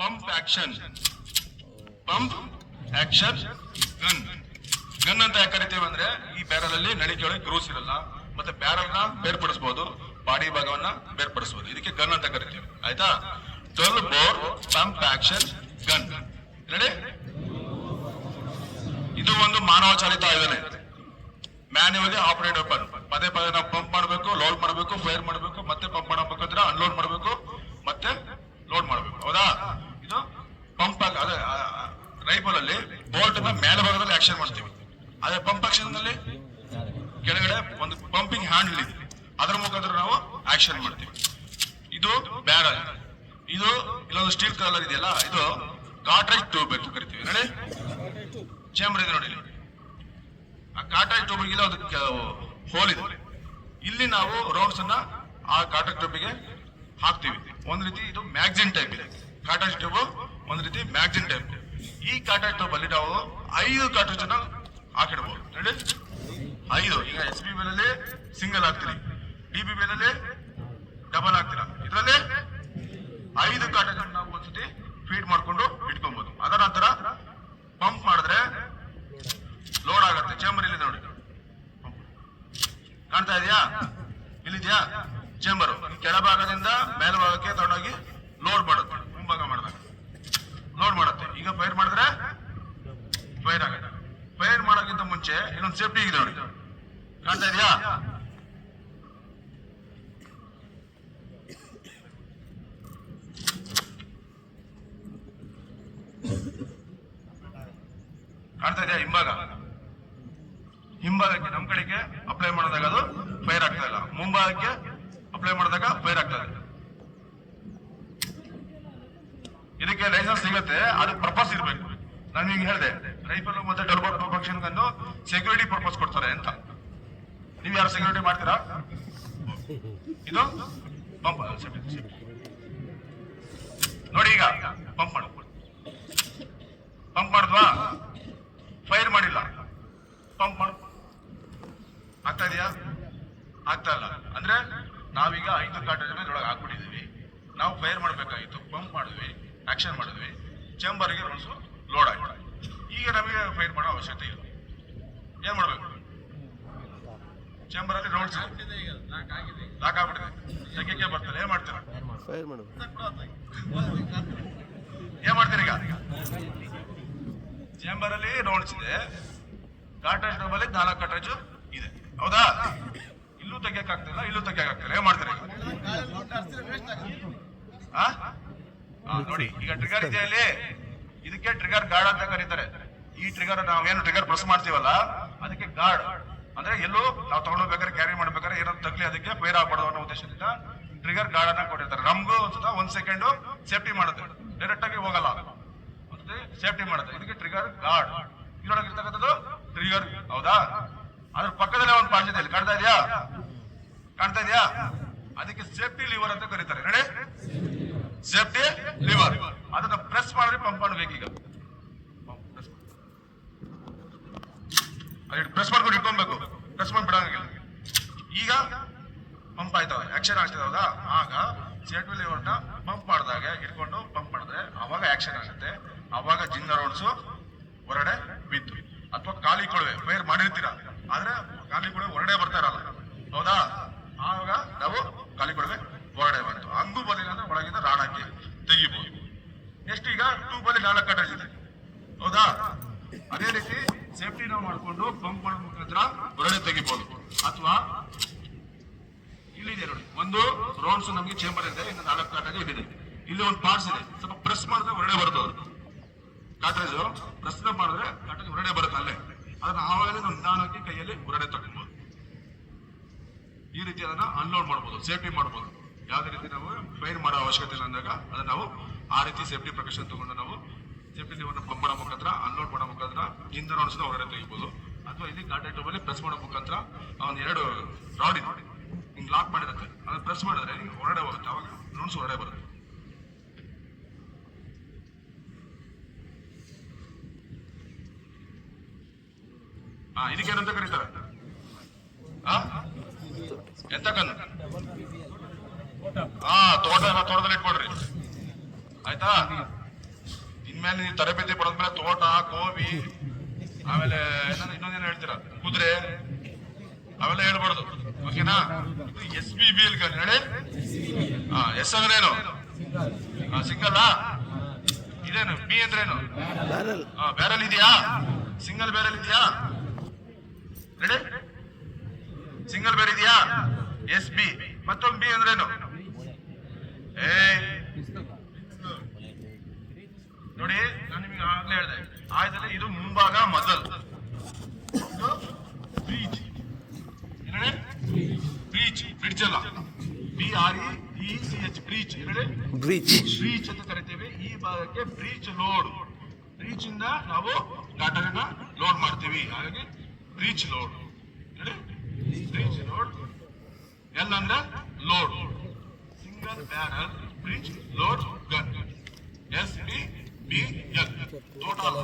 Pump action pump action gun gun ಅಂತ ಯಾಕೆ ಕರಿತೀವಿ ಅಂದ್ರೆ ಈ ಬ್ಯಾರಲ್ ಅಲ್ಲಿ ನಳಿಕೆ ಗ್ರೂಸ್ ಇರಲ್ಲ. ಮತ್ತೆ ಬ್ಯಾರಲ್ನ ಬೇರ್ಪಡಿಸಬಹುದು ಬಾಡಿ ಭಾಗವನ್ನ ಬೇರ್ಪಡಿಸಬಹುದು ಇದಕ್ಕೆ ಗನ್ ಅಂತ ಕರಿತೀವಿ. ಆಯ್ತಾ? Twelve bore pump action gun ready ಇದು ಒಂದು ಮಾನವ ಚಾಲಿತ ಆಯೋಜನೆ ಮ್ಯಾನ್ಯುವಲಿ ಆಪರೇಟ್ ಪದೇ ಪದೇ ನಾವು ಪಂಪ್ ಮಾಡಬೇಕು ಲೋಡ್ ಮಾಡಬೇಕು ಫೈರ್ ಮಾಡಬೇಕು ಮತ್ತೆ ಪಂಪ್ ಮಾಡಬೇಕಾದ್ರೆ ಅನ್ಲೋಡ್ ಮಾಡಬೇಕು ಮತ್ತೆ ಲೋಡ್ ಮಾಡಬೇಕು ಹೌದಾ ಇದು ಪಂಪ್ ಅದೇ ರೈಫಲ್ ಅಲ್ಲಿ ಬೋಲ್ಟ್ನ ಮೇಲೆ ಭಾಗದಲ್ಲಿ ಆಕ್ಷನ್ ಮಾಡ್ತೀವಿ ಅದೇ ಪಂಪ್ ಆಕ್ಷನ್ನಲ್ಲಿ ಕೆಳಗಡೆ ಒಂದು ಪಂಪಿಂಗ್ ಹ್ಯಾಂಡಲ್ ಇದೆ ಅದರ ಮುಖಾಂತರ ನಾವು ಆಕ್ಷನ್ ಮಾಡ್ತೀವಿ. ಇದು ಬ್ಯಾರಲ್ ಇದು ಇಲ್ಲೊಂದು ಸ್ಟೀಲ್ ಕಲರ್ ಇದೆಯಲ್ಲ, ಇದು ಕಾಟ್ರೇಜ್ ಟ್ಯೂಬ್ ಅಂತ ಕರಿತೀವಿ. ನೋಡಿ ಚೇಂಬರ್ ಇದೆ ನೋಡಿ ಇಲ್ಲಿ. ಆ ಟ್ಯೂಬ್ ಟ್ಯೂಬ್ಗೆ ಒಂದು ಹೋಲ್ ಇದೆ. ಇಲ್ಲಿ ನಾವು ರೌಂಡ್ಸ್ ಅನ್ನ ಆ ಕಾಟಾಜ್ ಟ್ಯೂಬ್ಗೆ ಹಾಕ್ತೀವಿ. ಒಂದ್ ರೀತಿ ಇದು ಮ್ಯಾಗ್ಜಿನ್ ಟೈಪ್ ಇದೆ. ಕಾಟಾಜ್ ಟ್ಯೂಬ್ ಒಂದ್ ರೀತಿ ಮ್ಯಾಗ್ಜಿನ್ ಟೈಪ್ ಈ ಕಾಟಾಜ್ ಟ್ಯೂಬ್ ಅಲ್ಲಿ ನಾವು ಐದು ಕಾಟಾಜ್ ಅನ್ನ ಹಾಕಿಡಬಹುದು ನೋಡಿ ಐದು. ಈಗ ಎಸ್ ಬಿ ಬಿ ಅಲ್ಲಿ ಸಿಂಗಲ್ ಆಗ್ತೀರಿ. ಡಿ ಬಿ ಬಿ ಅಲ್ಲಿ ಡಬಲ್ ಆಗ್ತೀರಾ? ಇದರಲ್ಲಿ ಐದು ಕಾಟಗಳನ್ನ ಒಂದ್ಸತಿ ಫೀಡ್ ಮಾಡ್ಕೊಂಡು ಇಟ್ಕೊಬಹುದು ಅದರ ನಂತರ ಪಂಪ್ ಮಾಡಿದ್ರೆ ಲೋಡ್ ಆಗುತ್ತೆ ಚೇಂಬರ್ ಇಲ್ಲಿ ನೋಡಿ ಕಾಣ್ತಾ ಇದೆಯಾ ಇಲ್ಲಿದ್ಯಾ ಚೇಂಬರ್ ಕೆಳಭಾಗದಿಂದ ಮೇಲ್ಭಾಗಕ್ಕೆ ತಗೊಂಡೋಗಿ ಲೋಡ್ ಮಾಡುತ್ತೆ ಮುಂಭಾಗ ಮಾಡಿದಾಗ ಲೋಡ್ ಮಾಡುತ್ತೆ ಈಗ ಫೈರ್ ಮಾಡಿದ್ರೆ ಫೈರ್ ಆಗುತ್ತೆ ಫೈರ್ ಮಾಡೋಕ್ಕಿಂತ ಮುಂಚೆ ಇನ್ನೊಂದು ಸೇಫ್ಟಿ ಇದೆ ನೋಡಿ ಇದೆಯಾ ಕಾಣ್ತಾ ಇದೆಯಾ ಹಿಂಭಾಗ? ಹಿಂಭಾಗಕ್ಕೆ ನಮ್ ಕಡೆಗೆ ಅಪ್ಲೈ ಮಾಡಿದಾಗ ಅದು ಫೈರ್ ಆಗ್ತಾ ಇಲ್ಲ. ಮುಂಭಾಗಕ್ಕೆ ಅಪ್ಲೈ ಮಾಡಿದಾಗ ಫೈರ್ ಆಗ್ತಾ ಇದೆ ಇದಕ್ಕೆ ಲೈಸೆನ್ಸ್ ಸಿಗುತ್ತೆ, ಅದು ಪರ್ಪಸ್ ಇರ್ಬೇಕು. ನಾನು ಈಗ ಹೇಳಿದೆ, ರೈಫಲ್ ಮತ್ತೆ ಟರ್ಬೋ ಪ್ರೊಫೆಕ್ಷನ್ ಸೆಕ್ಯೂರಿಟಿ ಪರ್ಪಸ್ ಕೊಡ್ತಾರೆ. ಯಾರು ಸೆಕ್ಯೂರಿಟಿ ಮಾಡ್ತೀರಾ? ಇದು ಪಂಪ್ ನೋಡಿ ಈಗ ಪಂಪ್ ಮಾಡ. ಪಂಪ್ ಮಾಡಿದ್ವಾ? ಫೈರ್ ಮಾಡಿಲ್ಲ. ಪಂಪ್ ಮಾಡು. ಆಗ್ತಾ ಇದೆಯಾ? ಆಗ್ತಾ ಇಲ್ಲ. ಅಂದ್ರೆ ನಾವೀಗ ಐದು ಕಾಟೇಜ್ ಒಳಗೆ ಹಾಕ್ಬಿಟ್ಟಿದೀವಿ ನಾವು ಫೈರ್ ಮಾಡ್ಬೇಕಾಗಿತ್ತು. ಪಂಪ್ ಮಾಡಿದ್ವಿ ಆಕ್ಷನ್ ಮಾಡಿದ್ವಿ. ಚೇಂಬರ್ಗೆ ರೋಡ್ಸು ಲೋಡ್ ಆಗಿ ಈಗ ನಮಗೆ ಫೈರ್ ಮಾಡೋ ಅವಶ್ಯಕತೆ ಇಲ್ಲ. ಏನ್ ಮಾಡ್ಬೇಕು? ಚೇಂಬರ್ ಅಲ್ಲಿ ರೌಂಡ್ಸ್ ಲಾಕ್ ಆಗ್ಬಿಟ್ಟಿದೆ. ಬರ್ತಾರೆ. ಏನ್ ಮಾಡ್ತಾರೆ? ಫೈರ್ ಮಾಡು. ಏನ್ ಮಾಡ್ತೀರಿ ಈಗ? ಚೇಂಬರ್ ಅಲ್ಲಿ ರೌಂಡ್ಸ್ ಇದೆ. ಕಾಟೇಜ್ ಡಬಲ್ ನಾಲ್ಕು ಕಾಟೇಜ್ ಇದೆ. ಹೌದಾ? ಇಲ್ಲೂ ತೆಗಿಯಕ್ ಆಗ್ತಿಲ್ಲ ಇಲ್ಲೂ ತೆಗಿಯಕ್ ಆಗ್ತಿಲ್ಲ ಏನ್ ಮಾಡ್ತೀರಿ ನೋಡಿ ಈಗ ಟ್ರಿಗರ್ ಇದೆ ಅಲ್ಲಿ ಇದಕ್ಕೆ ಟ್ರಿಗರ್ ಗಾರ್ಡ್ ಅಂತ ಕರೀತಾರೆ. ಈ ಟ್ರಿಗರ್ ನಾವೇನು ಟ್ರಿಗರ್ ಪ್ರೆಸ್ ಮಾಡ್ತೀವಲ್ಲ ಅದಕ್ಕೆ ಗಾರ್ಡ್ ಅಂದ್ರೆ ಎಲ್ಲೂ ನಾವು ತಗೊಂಡೋಗ್ಬೇಕಾದ್ರೆ ಕ್ಯಾರಿ ಮಾಡ್ಬೇಕಾದ್ರೆ ಏನಾದ್ರು ತಗ್ಲಿ ಅದಕ್ಕೆ ಫೈರ್ ಆಗ್ಬಾರ್ದು ಅನ್ನೋ ಉದ್ದೇಶದಿಂದ ಟ್ರಿಗರ್ ಗಾರ್ಡ್ ಅನ್ನ ಕೊಟ್ಟಿರ್ತಾರೆ. ನಮಗೂ ಒಂದ್ಸತ ಒಂದ್ ಸೆಕೆಂಡ್ ಸೇಫ್ಟಿ ಮಾಡುತ್ತೆ. ಡೈರೆಕ್ಟ್ ಆಗಿ ಹೋಗಲ್ಲ. ಮತ್ತೆ ಸೇಫ್ಟಿ ಮಾಡುತ್ತೆ. ಇದಕ್ಕೆ ಟ್ರಿಗರ್ ಗಾರ್ಡ್ ಇರ್ತಕ್ಕಂಥದ್ದು ಟ್ರಿಗರ್ ಹೌದಾ? ಅದ್ರ ಪಕ್ಕದಲ್ಲೇ ಒಂದು ಪಾರ್ಟ್ ಇದೆ. ಕಾಣ್ತಾ ಇದೆಯಾ? ಕಾಣ್ತಾ ಇದೆಯಾ? ಅದಕ್ಕೆ ಸೇಫ್ಟಿ ಲಿವರ್ ಅಂತ ಕರೀತಾರೆ. ಸೇಫ್ಟಿ ಲಿವರ್ ಅದನ್ನ ಪ್ರೆಸ್ ಮಾಡಿದ್ರೆ ಪಂಪ್ ಮಾಡ್ಬೇಕು ಈಗ ಪ್ರೆಸ್ ಮಾಡ್ಕೊಂಡು ಇಟ್ಕೊಬೇಕು ಪ್ರೆಸ್ ಮಾಡಿ ಈಗ ಪಂಪ್ ಆಯ್ತಾವೆ. ಆಕ್ಷನ್ ಹೌದಾ? ಆಗ ಸೇಫ್ಟಿ ಲಿವರ್ನ ಪಂಪ್ ಮಾಡಿದಾಗ ಇಟ್ಕೊಂಡು ಪಂಪ್ ಮಾಡಿದ್ರೆ ಅವಾಗ ಆಕ್ಷನ್ ಆಗುತ್ತೆ. ಅವಾಗ ಜಿನ್ನ ರೌಂಡ್ಸ್ ಹೊರಡೆ ಬಿದ್ದು. ಅಥವಾ ಖಾಲಿ ಕೊಳವೆ. ಫೈರ್ ಮಾಡಿರ್ತೀರ. ಆದ್ರೆ ಖಾಲಿ ಕೊಳವೆ ಹೊರಡೆ ಬರ್ತಾ ಇರಲ್ಲ. ಹೌದಾ? ಆವಾಗ ನಾವು ಖಾಲಿ ಕೊಳವೆ ಹೊರಡೆ ಬಂತು. ಹಂಗೂ ಬರಲಿಲ್ಲ ಅಂದ್ರೆ ಒಳಗಿಂದ ರಾಣಕ್ಕೆ ತೆಗಿಬಹುದು ನೆಕ್ಸ್ಟ್ ಈಗ ಟ್ಯೂಬ್ ಅಲ್ಲಿ ನಾಲ್ಕು ಕಟ್ಟಿದೆ ಹೌದಾ? ಅದೇ ರೀತಿ ನಾವು ಮಾಡ್ಕೊಂಡು ಪಂಪ್ ಮಾಡೋ ಮುಖಾಂತರ ಹೊರಡೆ ತೆಗಿಬಹುದು ಅಥವಾ ಇಲ್ಲಿದೆ ನೋಡಿ, ಒಂದು ರೋಲ್ಸ್ ನಮಗೆ ಚೇಂಬರ್ ಇದೆ ನಾಲ್ಕು ಕಾಟ್ರೇಜ್ ಇಲ್ಲಿದೆ. ಇಲ್ಲಿ ಒಂದು ಪಾರ್ಟ್ಸ್ ಇದೆ. ಸ್ವಲ್ಪ ಪ್ರೆಸ್ ಮಾಡಿದ್ರೆ ಹೊರಡೆ ಬರುತ್ತೆ ಅವರು ಕಾಟ್ರೇಜ್ ಪ್ರೆಸ್ ಮಾಡಿದ್ರೆ ಕಾಟ್ರೇಜ್ ಹೊರಡೆ ಬರುತ್ತೆ ಅಲ್ಲೇ. ಅದನ್ನ ಆವಾಗಲೇ ನಾವು ನಿಧಾನಕ್ಕೆ ಕೈಯಲ್ಲಿ ಹೊರಡೆ ತಗೊಳ್ಬಹುದು ಈ ರೀತಿ ಅದನ್ನ ಅನ್ಲೋಡ್ ಮಾಡಬಹುದು ಸೇಫ್ಟಿ ಮಾಡಬಹುದು ಯಾವುದೇ ರೀತಿ ನಾವು ಫೈರ್ ಮಾಡೋ ಅವಶ್ಯಕತೆ ಇಲ್ಲ ಅಂದಾಗ ಅದನ್ನ ನಾವು ಆ ರೀತಿ ಸೇಫ್ಟಿ ಪ್ರಕಾಶನ್ ತಗೊಂಡು ನಾವು ಸೇಫ್ಟಿ ಒಂದು ಪಂಪ್ ಮಾಡೋ ಮುಖಾಂತರ ಅನ್ಲೋಡ್ ಮಾಡೋ ಮುಖಾಂತರ ಇಂದ ಅನಿಸಿದ ಹೊರಗಡೆ ತೆಗಿಬಹುದು ಅಥವಾ ಇಲ್ಲಿ ಕಾಂಟ್ಯಾಕ್ಟ್ ಅಲ್ಲಿ ಪ್ರೆಸ್ ಮಾಡೋ ಮುಖಾಂತರ ಒಂದು ಎರಡು ರಾಡ್ ಇದೆ. ಹಿಂಗ್ ಲಾಕ್ ಮಾಡಿರುತ್ತೆ. ಅದನ್ನ ಪ್ರೆಸ್ ಮಾಡಿದ್ರೆ ಹೊರಡೆ ಹೊರಗಡೆ ಹೋಗುತ್ತೆ. ಅವಾಗ ರೌಂಡ್ಸ್ ಹೊರಗಡೆ ಬರುತ್ತೆ. ಹಾ ಇದಕ್ಕೇನಂತ ಕರೀತಾರೆ? ಎಂತ ಕಣ್ಣು? ಹಾ ತೋಟ ತೋಟದಲ್ಲಿ ಇಟ್ಕೊಡ್ರಿ ಆಯ್ತಾ? ಇನ್ಮೇಲೆ ನೀವು ತರಬೇತಿ ಪಡೆದ್ಮೇಲೆ ತೋಟ ಕೋವಿ ಆಮೇಲೆ ಇನ್ನೊಂದೇನು ಹೇಳ್ತೀರಾ? ಕುದುರೆ ಅವೆಲ್ಲ ಹೇಳ್ಬಾರ್ದು. ಓಕೆನಾ? ಎಸ್ ಬಿ ಬಿ ಎಲ್ ಹೇಳಿ? ಹಾ ಎಸ್ ಅಂದ್ರೇನು ಸಿಂಗಲ್ ಇದೇನು? ಬಿ ಅಂದ್ರೇನು ಹಾ ಬ್ಯಾರಲ್ ಇದೆಯಾ? ಸಿಂಗಲ್ ಬ್ಯಾರಲ್ ಇದೆಯಾ? ರೆಡಿ ಸಿಂಗಲ್ ಬೇರೆ ಇದೆಯಾ? ಎಸ್ ಬಿ ಮತ್ತೊಂದು ಬಿ ಅಂದ್ರೇನು ಏ ನೋಡಿ ನಾನು ನಿಮಗೆ ಆಗ್ಲೇ ಹೇಳಿದೆ. ಆಯ್ತಲ್ಲ ಇದು ಮುಂಭಾಗ ಮಜಲ್. ಬ್ರೀಚ್ ಏನಡೆ? ಬ್ರೀಚ್ ಬ್ರಿಡ್ಜ್ ಅಲ್ಲ. B R E C H breech ಏನಡೆ? Breech ಅಂತ ಕರಿತೇವೆ. ಈ ಭಾಗಕ್ಕೆ ಬ್ರೀಚ್ ಲೋಡ್. ಬ್ರೀಚ್ ಇಂದ ನಾವು ಗಾಟರನ್ನ ಲೋಡ್ ಮಾಡ್ತೀವಿ. ಹಾಗಾಗಿ breech load. Breech load. L ಅಂದ್ರೆ load. Single barrel bridge load gun. S B B L total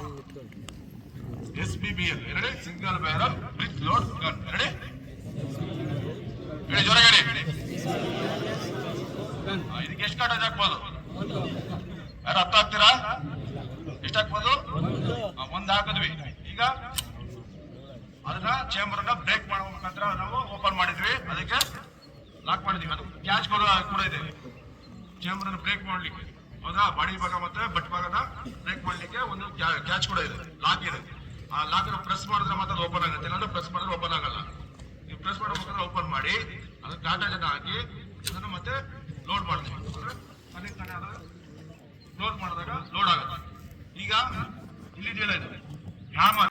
S B B L ಎರಡೇ, single barrel bridge load gun. ಎರಡೇ ಹೇಳಿ ಜೋರ ಹೇಳಿ ಇದಕ್ಕೆ ಎಷ್ಟು ಕಾಟೇಜ್ ಹಾಕ್ಬೋದು? ಯಾರು ಹತ್ತು ಆಗ್ತೀರಾ ಎಷ್ಟು ಒಂದ್ ಹಾಕಿದ್ವಿ. ಈಗ ಅದನ್ನ ಚೇಂಬರ್ ಅನ್ನ ಬ್ರೇಕ್ ಮಾಡುವ ನಾವು ಓಪನ್ ಮಾಡಿದ್ವಿ. ಅದಕ್ಕೆ ಲಾಕ್ ಮಾಡಿದ್ವಿ. ಅದು ಕ್ಯಾಚ್ ಕೂಡ ಕೂಡ ಇದೆ. ಚೇಂಬರ್ ಅನ್ನು ಬ್ರೇಕ್ ಮಾಡ್ಲಿಕ್ಕೆ. ಹೌದಾ ಬಾಡಿ ಭಾಗ ಮತ್ತೆ ಬಟ್ ಭಾಗದ ಬ್ರೇಕ್ ಮಾಡ್ಲಿಕ್ಕೆ ಒಂದು ಕ್ಯಾಚ್ ಕೂಡ ಇದೆ. ಲಾಕ್ ಇದೆ. ಆ ಲಾಕ್ ಪ್ರೆಸ್ ಮಾಡಿದ್ರೆ ಮಾತ್ರ ಅದು ಓಪನ್ ಆಗುತ್ತೆ. ಇಲ್ಲಾಂದ್ರೆ ಪ್ರೆಸ್ ಮಾಡಿದ್ರೆ ಓಪನ್ ಆಗಲ್ಲ. ನೀವು ಪ್ರೆಸ್ ಮಾಡೋ ಮುಖಾಂತರ ಓಪನ್ ಮಾಡಿ ಅದಕ್ಕೆ ಡಾಟಾ ಜನ ಹಾಕಿ ಅದನ್ನು ಮತ್ತೆ ಲೋಡ್ ಮಾಡ್ತೀವಿ. ತಾನೇ ಅದು ಲೋಡ್ ಮಾಡಿದಾಗ ಲೋಡ್ ಆಗುತ್ತೆ. ಈಗ ಇಲ್ಲಿ ಇದು ಹ್ಯಾಮರ್